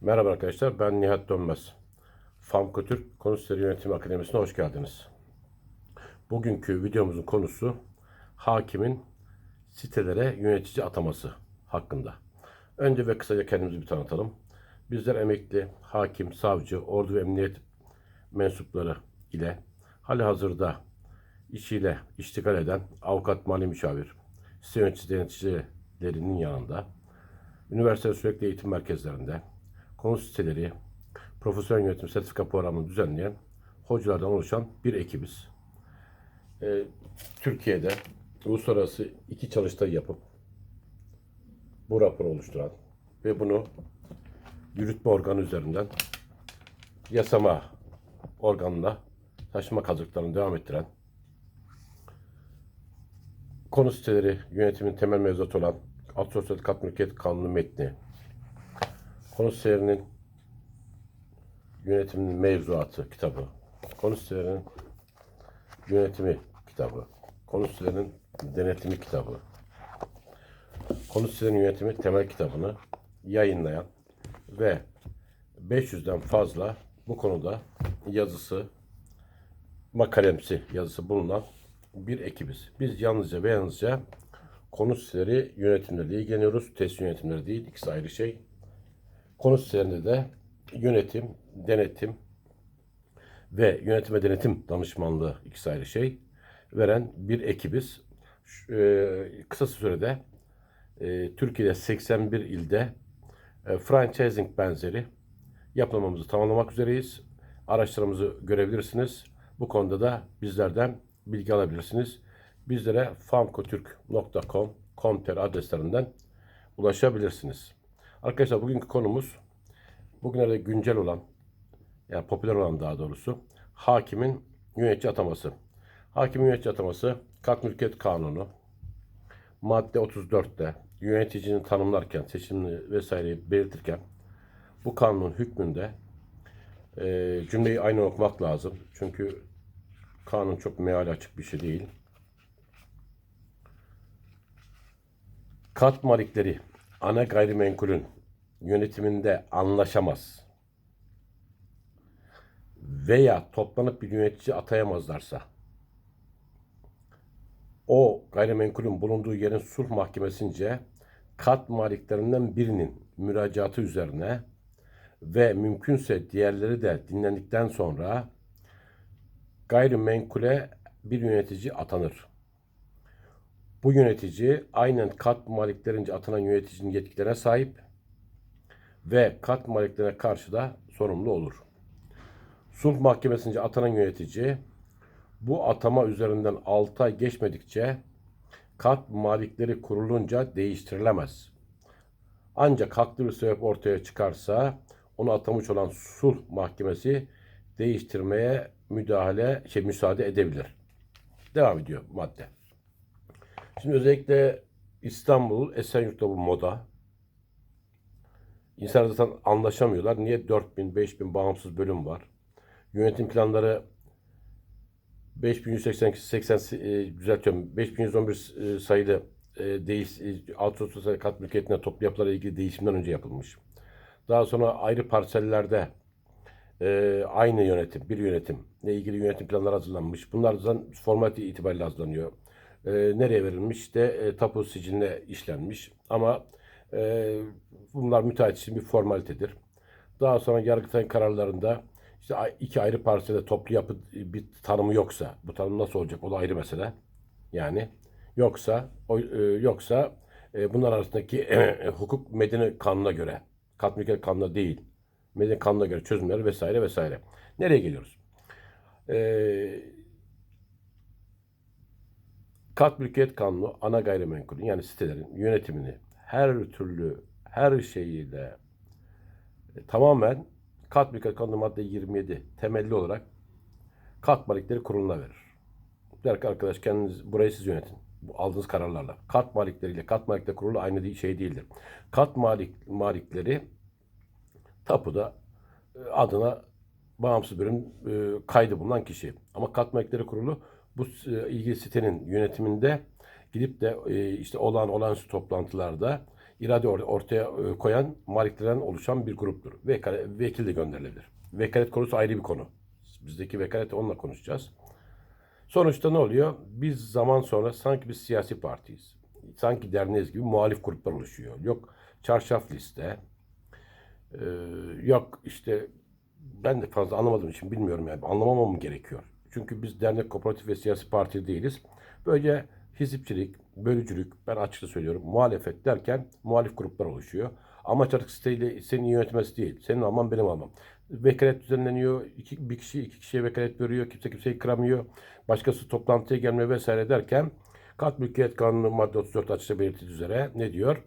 Merhaba arkadaşlar, ben Nihat Dönmez. Famko Türk Konu Siteli Yönetimi Akademisi'ne hoş geldiniz. Bugünkü videomuzun konusu hakimin sitelere yönetici ataması hakkında. Önce ve kısaca kendimizi bir tanıtalım. Bizler emekli, hakim, savcı, ordu ve emniyet mensupları ile hali hazırda işiyle iştigal eden avukat mali müşavir, site yöneticisi denetçilerinin yanında üniversite sürekli eğitim merkezlerinde, konu siteleri, profesyonel yönetim sertifika programını düzenleyen hocalardan oluşan bir ekibiz. Ee, Türkiye'de uluslararası iki çalıştay yapıp bu raporu oluşturan ve bunu yürütme organı üzerinden yasama organına taşıma kazıklarını devam ettiren konu siteleri yönetimin temel mevzuatı olan Alt Sosyal Kat Mülkiyet Kanunu metni, konu sitelerinin yönetiminin mevzuatı kitabı, konu sitelerinin yönetimi kitabı, konu sitelerinin denetimi kitabı, konu sitelerinin yönetimi temel kitabını yayınlayan ve 500'den fazla bu konuda yazısı, makalemsi yazısı bulunan bir ekibiz. Biz yalnızca ve yalnızca konu siteleri yönetimleriyle ilgileniyoruz. Test yönetimleri değil, ikisi ayrı şey. Konu sitelerinde de yönetim, denetim ve yönetim ve denetim danışmanlığı ikisi ayrı şey veren bir ekibiz. E, kısa sürede e, Türkiye'de 81 ilde e, franchising benzeri yapmamızı tamamlamak üzereyiz. Araçlarımızı görebilirsiniz. Bu konuda da bizlerden bilgi alabilirsiniz. Bizlere famkotürk.com com.tr adreslerinden ulaşabilirsiniz. Arkadaşlar bugünkü konumuz bugünlerde güncel olan yani popüler olan daha doğrusu hakimin yönetici ataması. Hakimin yönetici ataması Kat Mülkiyet Kanunu madde 34'te yöneticinin tanımlarken, seçimini vesaireyi belirtirken bu kanunun hükmünde e, cümleyi aynı okumak lazım. Çünkü kanun çok meali açık bir şey değil. Kat malikleri ana gayrimenkulün yönetiminde anlaşamaz veya toplanıp bir yönetici atayamazlarsa o gayrimenkulün bulunduğu yerin sulh mahkemesince kat maliklerinden birinin müracaatı üzerine ve mümkünse diğerleri de dinlendikten sonra gayrimenkule bir yönetici atanır. Bu yönetici aynen kat maliklerince atanan yöneticinin yetkilerine sahip ve kat maliklerine karşı da sorumlu olur. Sulh mahkemesince atanan yönetici bu atama üzerinden 6 ay geçmedikçe kat malikleri kurulunca değiştirilemez. Ancak haklı bir sebep ortaya çıkarsa onu atamış olan sulh mahkemesi değiştirmeye müdahale şey müsaade edebilir. Devam ediyor madde. Şimdi özellikle İstanbul, Esenyurt'ta bu moda. İnsanlar zaten anlaşamıyorlar. Niye 4000, 5000 bağımsız bölüm var? Yönetim planları 5182 80 e, düzeltiyorum. 5111 e, sayılı e, değiş e, sayı kat mülkiyetine toplu yapılarla ilgili değişimden önce yapılmış. Daha sonra ayrı parsellerde e, aynı yönetim, bir yönetim ile ilgili yönetim planları hazırlanmış. Bunlar zaten format itibariyle hazırlanıyor. E, nereye verilmiş? İşte e, tapu siciline işlenmiş. Ama e, bunlar müteahhit için bir formalitedir. Daha sonra Yargıtay kararlarında işte iki ayrı parselde toplu yapı bir tanımı yoksa, bu tanım nasıl olacak? O da ayrı mesele. Yani yoksa o, e, yoksa e, bunlar arasındaki e, hukuk medeni kanuna göre, kat mülkiyet kanuna değil, medeni kanuna göre çözümler vesaire vesaire. Nereye geliyoruz? Ee, kat mülkiyet kanunu ana gayrimenkulün yani sitelerin yönetimini her türlü her şeyiyle e, tamamen kat mülkiyet kanunu madde 27 temelli olarak kat malikleri kuruluna verir. Der ki arkadaş kendiniz burayı siz yönetin. Bu aldığınız kararlarla. Kat malikleriyle kat malikleri kurulu aynı değil- şey değildir. Kat malik, malikleri tapuda e, adına bağımsız bölüm e, kaydı bulunan kişi. Ama kat malikleri kurulu bu e, ilgili sitenin yönetiminde gidip de e, işte olan olağanüstü toplantılarda irade or- ortaya e, koyan maliklerden oluşan bir gruptur. Vekale, vekil de gönderilebilir. Vekalet konusu ayrı bir konu. Bizdeki vekalet onunla konuşacağız. Sonuçta ne oluyor? Biz zaman sonra sanki biz siyasi partiyiz. Sanki derneğiz gibi muhalif gruplar oluşuyor. Yok çarşaf liste, ee, yok işte ben de fazla anlamadığım için bilmiyorum yani anlamamam gerekiyor. Çünkü biz dernek, kooperatif ve siyasi parti değiliz. Böylece hizipçilik, bölücülük, ben açıkça söylüyorum muhalefet derken muhalif gruplar oluşuyor. Amaç artık siteyle senin yönetmesi değil. Senin alman benim almam. Vekalet düzenleniyor. İki, bir kişi iki kişiye vekalet veriyor. Kimse kimseyi kıramıyor. Başkası toplantıya gelmiyor vesaire derken Kat Mülkiyet Kanunu madde 34 açıkça belirtildiği üzere ne diyor?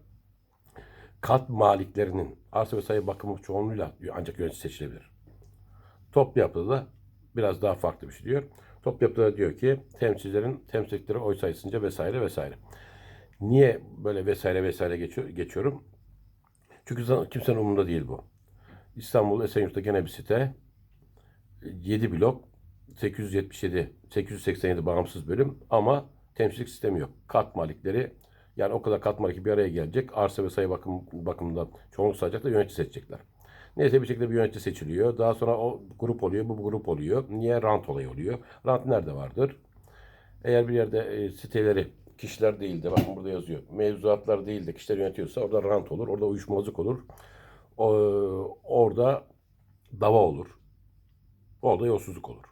Kat maliklerinin arsa ve sayı bakımı çoğunluğuyla ancak yönetici seçilebilir. Toplu yapıda da biraz daha farklı bir şey diyor. Toplu yapıda da diyor ki temsilcilerin temsilcileri oy sayısınca vesaire vesaire. Niye böyle vesaire vesaire geçiyor, geçiyorum? Çünkü kimsenin umurunda değil bu. İstanbul Esenyurt'ta gene bir site. 7 blok 877 887 bağımsız bölüm ama temsilcilik sistemi yok. Kat malikleri yani o kadar kat maliki bir araya gelecek. Arsa ve sayı bakım, bakımından çoğunluk sayacak da yönetici seçecekler. Neyse bir şekilde bir yönetici seçiliyor. Daha sonra o grup oluyor, bu grup oluyor. Niye rant olayı oluyor? Rant nerede vardır? Eğer bir yerde e, siteleri kişiler değil de bakın burada yazıyor. Mevzuatlar değil de kişiler yönetiyorsa orada rant olur. Orada uyuşmazlık olur. O, orada dava olur. Orada yolsuzluk olur.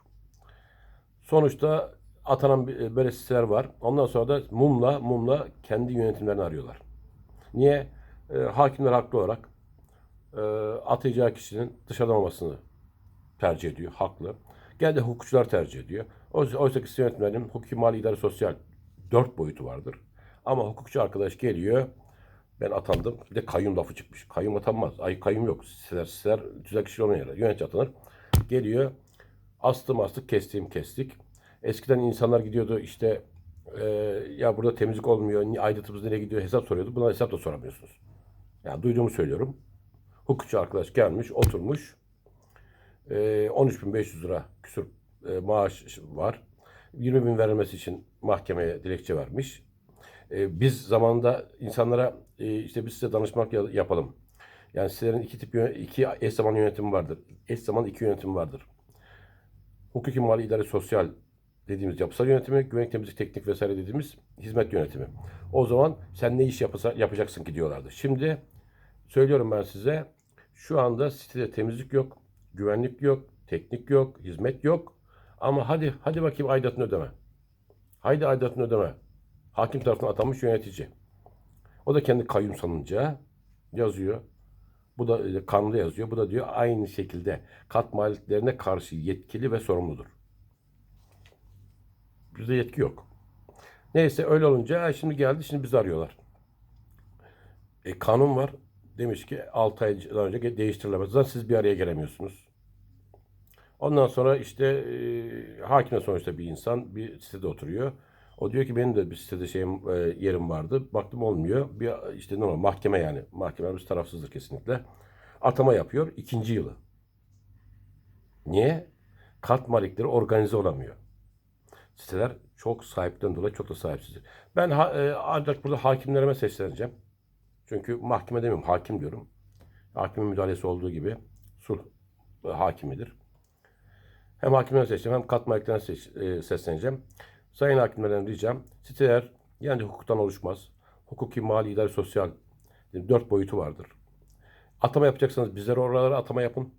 Sonuçta atanan bir- böyle siteler var. Ondan sonra da mumla mumla kendi yönetimlerini arıyorlar. Niye? E, hakimler haklı olarak e, atayacağı kişinin dışarıdan olmasını tercih ediyor. Haklı. Geldi hukukçular tercih ediyor. Oysa, oysa ki site yönetimlerinin hukuki, mali, idari, sosyal dört boyutu vardır. Ama hukukçu arkadaş geliyor. Ben atandım. Bir de kayyum lafı çıkmış. Kayyum atanmaz. Ay kayyum yok. Siteler, siteler tüzel kişi olmayan yerler. Yönetici atanır. Geliyor. Astım astık, kestiğim kestik. Eskiden insanlar gidiyordu işte e, ya burada temizlik olmuyor, aidatımız nereye gidiyor hesap soruyordu. Buna hesap da soramıyorsunuz. Yani duyduğumu söylüyorum. Hukukçu arkadaş gelmiş, oturmuş. E, 13.500 lira küsur e, maaş var. 20 bin verilmesi için mahkemeye dilekçe vermiş. E, biz zamanında insanlara e, işte biz size danışmak ya- yapalım. Yani sizlerin iki tip iki eş zaman yönetimi vardır. Eş zaman iki yönetim vardır. Hukuki, mali, idari, sosyal dediğimiz yapısal yönetimi, güvenlik, temizlik, teknik vesaire dediğimiz hizmet yönetimi. O zaman sen ne iş yapasa, yapacaksın ki diyorlardı. Şimdi söylüyorum ben size şu anda sitede temizlik yok, güvenlik yok, teknik yok, hizmet yok. Ama hadi hadi bakayım aidatını ödeme. Haydi aidatını ödeme. Hakim tarafından atanmış yönetici. O da kendi kayyum sanınca yazıyor. Bu da e, kanunda yazıyor. Bu da diyor aynı şekilde kat maliklerine karşı yetkili ve sorumludur. Bizde yetki yok. Neyse öyle olunca "Ha, şimdi geldi şimdi bizi arıyorlar. E, kanun var. Demiş ki 6 aydan önce değiştirilemez. Zaten siz bir araya gelemiyorsunuz. Ondan sonra işte e, hakim de sonuçta bir insan bir sitede oturuyor. O diyor ki benim de bir sitede şeyim e, yerim vardı. Baktım olmuyor. Bir işte normal mahkeme yani. Mahkemelerimiz tarafsızdır kesinlikle. Atama yapıyor. ikinci yılı. Niye? Kat malikleri organize olamıyor. Siteler çok sahipten dolayı çok da sahipsizdir. Ben ha- e, ancak burada hakimlerime sesleneceğim. Çünkü mahkeme demiyorum, hakim diyorum. Hakimin müdahalesi olduğu gibi sulh e, hakimidir. Hem hakimlerine seçeceğim hem kat maliklerine seç- e, sesleneceğim. Sayın hakimlerden ricam siteler yani hukuktan oluşmaz. Hukuki, mali, idari, sosyal e, dört boyutu vardır. Atama yapacaksanız bizlere oralara atama yapın.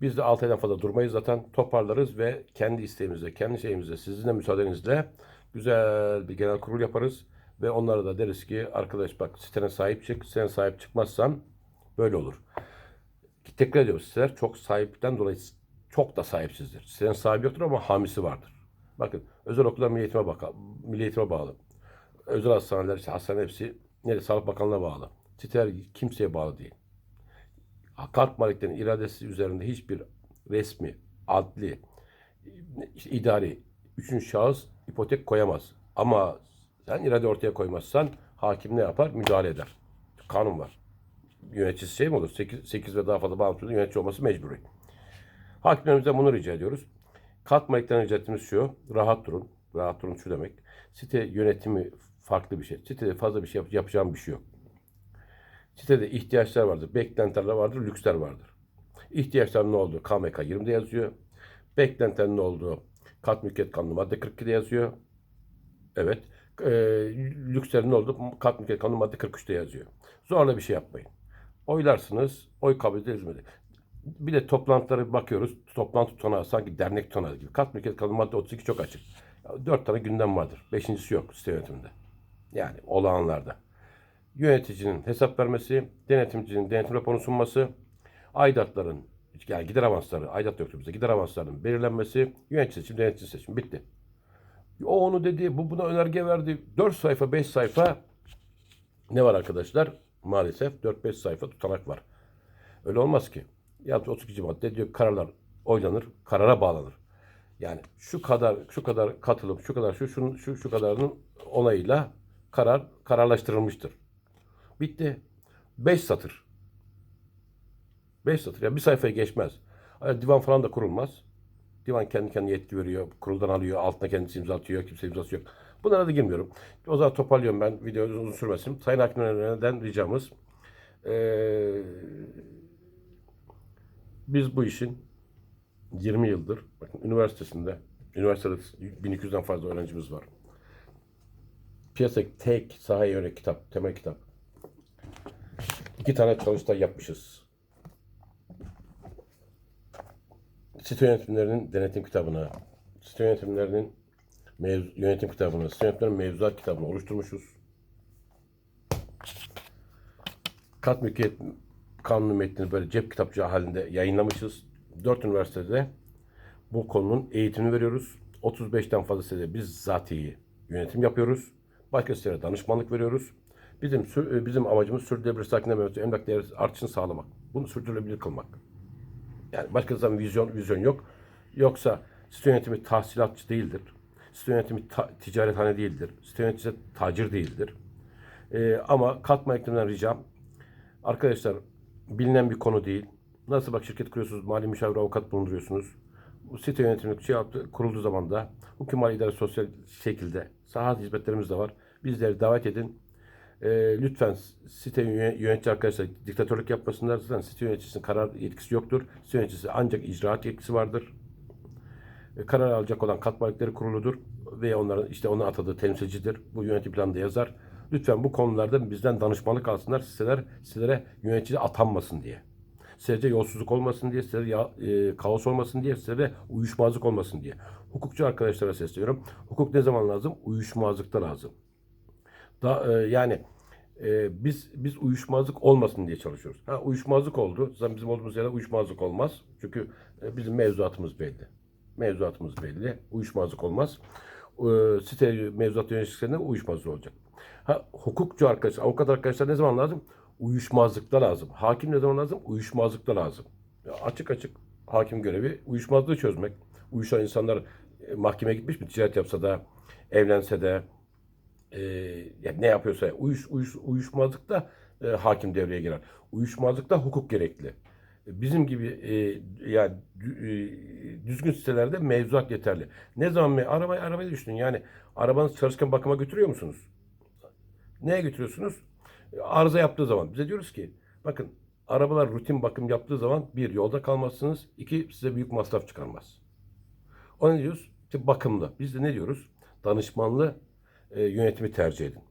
Biz de 6 aydan fazla durmayız zaten toparlarız ve kendi isteğimizle, kendi şeyimizle, sizinle müsaadenizle güzel bir genel kurul yaparız. Ve onlara da deriz ki arkadaş bak sitene sahip çık, sitene sahip çıkmazsan böyle olur. Tekrar ediyorum siteler çok sahipten dolayı çok da sahipsizdir. Sitenin sahibi yoktur ama hamisi vardır. Bakın özel okullar milli eğitime, baka, milli eğitime bağlı. Özel hastaneler, işte hastane hepsi nerede? Sağlık Bakanlığı'na bağlı. Siteler kimseye bağlı değil. Kat maliklerinin iradesi üzerinde hiçbir resmi, adli, işte idari, üçüncü şahıs ipotek koyamaz. Ama sen irade ortaya koymazsan hakim ne yapar? Müdahale eder. Kanun var. Yöneticisi şey mi olur? 8, 8 ve daha fazla bağımsız yönetici olması mecburi. Hakimlerimizden bunu rica ediyoruz. Kat maliklerine rica ettiğimiz şu, rahat durun. Rahat durun şu demek. Site yönetimi farklı bir şey. Sitede fazla bir şey yap- yapacağım bir şey yok. Sitede ihtiyaçlar vardır, beklentiler vardır, lüksler vardır. İhtiyaçlar ne olduğu KMK 20'de yazıyor. Beklentiler ne olduğu kat mülkiyet kanunu madde 42'de yazıyor. Evet. E, lükslerin olduğu kat mülkiyet kanunu madde 43'te yazıyor. Zorla bir şey yapmayın. Oylarsınız, oy kabul edilmedi. Bir de toplantılara bakıyoruz. Toplantı tutanağı sanki dernek tutanağı gibi. Kat mülkiyet kanunu madde 32 çok açık. Dört tane gündem vardır. Beşincisi yok site yönetiminde. Yani olağanlarda. Yöneticinin hesap vermesi, denetimcinin denetim raporunu sunması, aidatların, yani gider avansları, aidat yoktu bize, gider avanslarının belirlenmesi, yönetici seçim, denetçi seçim. Bitti. O onu dedi, bu buna önerge verdi. 4 sayfa, 5 sayfa ne var arkadaşlar? Maalesef 4-5 sayfa tutanak var. Öyle olmaz ki. Yalnız 32. madde diyor kararlar oylanır, karara bağlanır. Yani şu kadar şu kadar katılım, şu kadar şu şu şu, şu kadarının onayıyla karar kararlaştırılmıştır. Bitti. 5 satır. 5 satır. Ya bir sayfayı geçmez. Divan falan da kurulmaz. Divan kendi kendine yetki veriyor. Kuruldan alıyor. Altına kendisi imza atıyor. Kimse imzası yok. Bunlara da girmiyorum. O zaman toparlıyorum ben. Video uzun sürmesin. Sayın Hakimlerden ricamız eee, biz bu işin 20 yıldır bakın üniversitesinde üniversitede 1200'den fazla öğrencimiz var. Piyasada tek sahaya yönelik kitap, temel kitap. İki tane çalıştay yapmışız. Site yönetimlerinin denetim kitabını, site yönetimlerinin mevzu, yönetim kitabını, site yönetimlerinin mevzuat kitabını oluşturmuşuz. Kat mülkiyet kanunu metnini böyle cep kitapçığı halinde yayınlamışız. Dört üniversitede bu konunun eğitimini veriyoruz. 35'ten fazla sitede biz zatiyi yönetim yapıyoruz. Başka sitelere danışmanlık veriyoruz. Bizim bizim amacımız sürdürülebilir sakinleme ve emlak değeri artışını sağlamak. Bunu sürdürülebilir kılmak. Yani başka zaman vizyon vizyon yok. Yoksa site yönetimi tahsilatçı değildir. Site yönetimi ta- ticarethane değildir. Site yöneticisi tacir değildir. Ee, ama katma eklemden ricam arkadaşlar bilinen bir konu değil. Nasıl bak şirket kuruyorsunuz, mali müşavir avukat bulunduruyorsunuz. Bu site yönetiminin şey yaptı, kurulduğu zaman da hukuki mali idare sosyal şekilde saha hizmetlerimiz de var. Bizleri davet edin. Ee, lütfen site yö- yönetici arkadaşlar diktatörlük yapmasınlar. Zaten site yöneticisinin karar yetkisi yoktur. Site yöneticisi ancak icraat yetkisi vardır. E, karar alacak olan kat kuruludur ve onların işte onun atadığı temsilcidir. Bu yönetim planında yazar. Lütfen bu konularda bizden danışmanlık alsınlar. Siteler, sitelere yönetici atanmasın diye. Sitede yolsuzluk olmasın diye, sitede ya- e, kaos olmasın diye, sitede uyuşmazlık olmasın diye. Hukukçu arkadaşlara sesleniyorum. Hukuk ne zaman lazım? Uyuşmazlıkta lazım. Da, e, yani e, biz biz uyuşmazlık olmasın diye çalışıyoruz. Ha uyuşmazlık oldu. Zaten bizim olduğumuz yerde uyuşmazlık olmaz. Çünkü e, bizim mevzuatımız belli. Mevzuatımız belli. Uyuşmazlık olmaz. E, site mevzuat yöneticilerinde uyuşmazlık olacak. Ha hukukçu arkadaşlar, avukat arkadaşlar ne zaman lazım? Uyuşmazlıkta lazım. Hakim ne zaman lazım? Uyuşmazlıkta lazım. Ya açık açık hakim görevi uyuşmazlığı çözmek. Uyuşan insanlar e, mahkemeye gitmiş mi? Ticaret yapsa da, evlense de, e, ne yapıyorsa uyuş, uyuş, uyuşmazlıkta e, hakim devreye girer. Uyuşmazlıkta hukuk gerekli. Bizim gibi e, yani e, düzgün sitelerde mevzuat yeterli. Ne zaman mı? Arabayı arabayı düşünün. Yani arabanız çalışkan bakıma götürüyor musunuz? Neye götürüyorsunuz? Arıza yaptığı zaman. Bize diyoruz ki bakın arabalar rutin bakım yaptığı zaman bir yolda kalmazsınız. iki size büyük masraf çıkarmaz. O ne diyoruz? İşte bakımlı. Biz de ne diyoruz? Danışmanlı e, yönetimi tercih edin.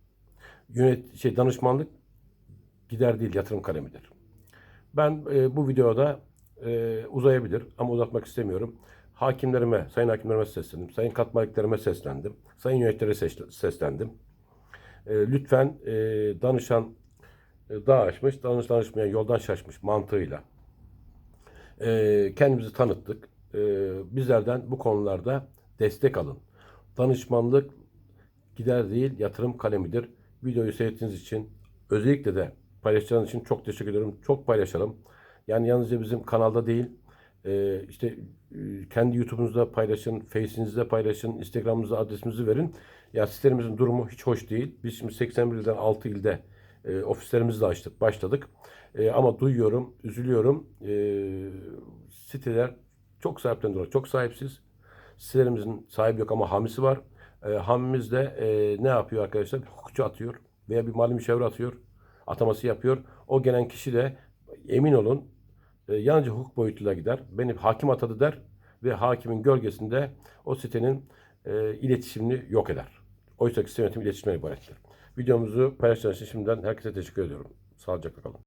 Yönet şey danışmanlık gider değil yatırım kalemidir. Ben e, bu videoda e, uzayabilir ama uzatmak istemiyorum. Hakimlerime, sayın hakimlerime seslendim. Sayın katmaliklerime seslendim. Sayın yöneticilere ses- seslendim. E, lütfen e, danışan e, dağ aşmış, danış danışmayan yoldan şaşmış mantığıyla e, kendimizi tanıttık. E, bizlerden bu konularda destek alın. Danışmanlık gider değil yatırım kalemidir. Videoyu seyrettiğiniz için özellikle de paylaşacağınız için çok teşekkür ediyorum. Çok paylaşalım. Yani yalnızca bizim kanalda değil e, işte e, kendi YouTube'unuzda paylaşın, Face'inizde paylaşın, Instagram'ınıza adresimizi verin. Ya sitelerimizin durumu hiç hoş değil. Biz şimdi 81 ilden 6 ilde e, ofislerimizi de açtık, başladık. E, ama duyuyorum, üzülüyorum. E, siteler çok sahiplendiler, çok sahipsiz. Sitelerimizin sahibi yok ama hamisi var. E, hamimiz de e, ne yapıyor arkadaşlar? Bir hukukçu atıyor veya bir mali müşavir atıyor. ataması yapıyor. O gelen kişi de emin olun e, yalnızca hukuk boyutuyla gider. Beni hakim atadı der ve hakimin gölgesinde o sitenin e, iletişimini yok eder. Oysa ki site yönetimi iletişimden ibarettir. Videomuzu paylaştığınız için şimdiden herkese teşekkür ediyorum. Sağlıcakla kalın.